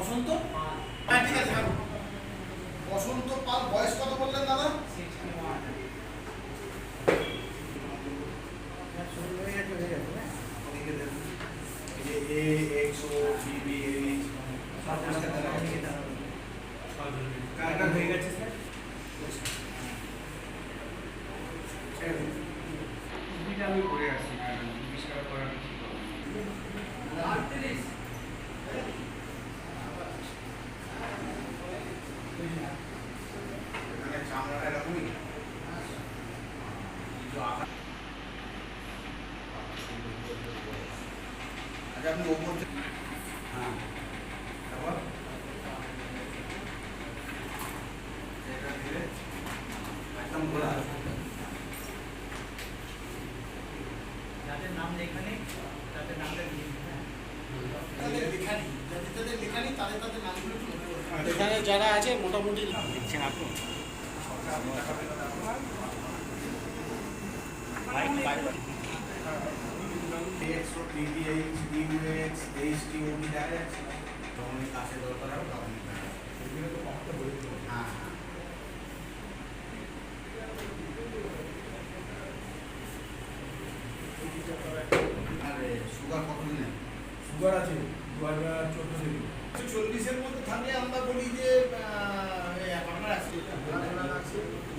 বসন্ত হ্যাঁ ঠিক আছে বসন্ত পাল বয়স কত বললেন দাদা? ওদিকে দেখুন। এই যে A X O B B H car car হয়ে গেছে স্যার ছেড়ে দিন। ছুটিটা আমি করে আসছি কারণ চিকিৎসা করার কিছু এখানে চামড়াটা এরকমই কিছু আঘাত আচ্ছা আপনি ওপর হ্যাঁ তারপর এটা দিলে একদম ঘোরা যাদের নাম লেখা নেই তাদের নামটা দিয়ে। তাদের লেখা নেই যাদের তাদের লেখা নেই তাদের তাদের নামগুলো একটু নোট করে রাখুন। এখানে যারা আছে মোটামুটি দেখছেন আপনি X O TDH UX HT OB দেখা যাচ্ছে যখন এই কাছে দরকার হবে তখন হ্যাঁ হ্যাঁ আরে সুগার কত দিনের সুগার আছে দু হাজার চোদ্দ থেকে। চল্লিশের মধ্যে থাকলে আমরা বলি যে আপনার আছে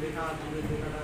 লেখা আছে লেখাটা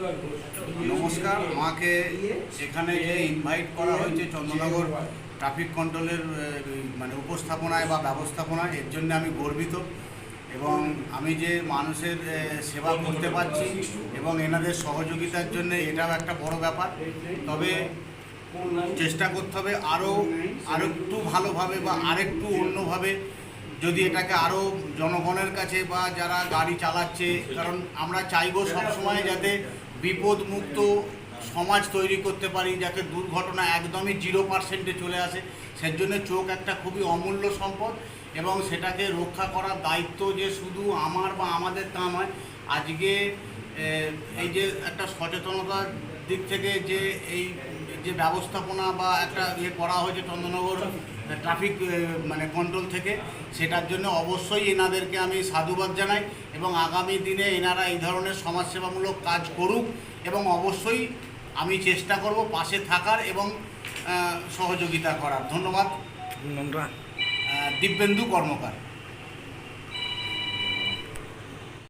নমস্কার, আমাকে সেখানে যে ইনভাইট করা হয়েছে চন্দ্রনগর ট্রাফিক কন্ট্রোলের মানে উপস্থাপনায় বা ব্যবস্থাপনায়, এর জন্য আমি গর্বিত এবং আমি যে মানুষের সেবা করতে পারছি এবং এনাদের সহযোগিতার জন্য এটাও একটা বড় ব্যাপার। তবে চেষ্টা করতে হবে আরও একটু ভালোভাবে বা আরেকটু অন্যভাবে যদি এটাকে আরও জনগণের কাছে বা যারা গাড়ি চালাচ্ছে, কারণ আমরা চাইব সবসময় যাতে বিপদমুক্ত সমাজ তৈরি করতে পারি, যাতে দুর্ঘটনা একদমই জিরো পার্সেন্টে চলে আসে। সেজন্য চোখ একটা খুবই অমূল্য সম্পদ এবং সেটাকে রক্ষা করার দায়িত্ব যে শুধু আমার বা আমাদের তা নয়, আজকে এই যে একটা সচেতনতার দিক থেকে যে এই যে ব্যবস্থাপনা বা একটা ইয়ে করা হয়েছে চন্দ্রনগর ট্রাফিক মানে কন্ট্রোল থেকে সেটার জন্য অবশ্যই এনাদেরকে আমি সাধুবাদ জানাই এবং আগামী দিনে এনারা এই ধরনের সমাজসেবামূলক কাজ করুক এবং অবশ্যই আমি চেষ্টা করব পাশে থাকার এবং সহযোগিতা করার। ধন্যবাদ। দিব্যেন্দু কর্মকার।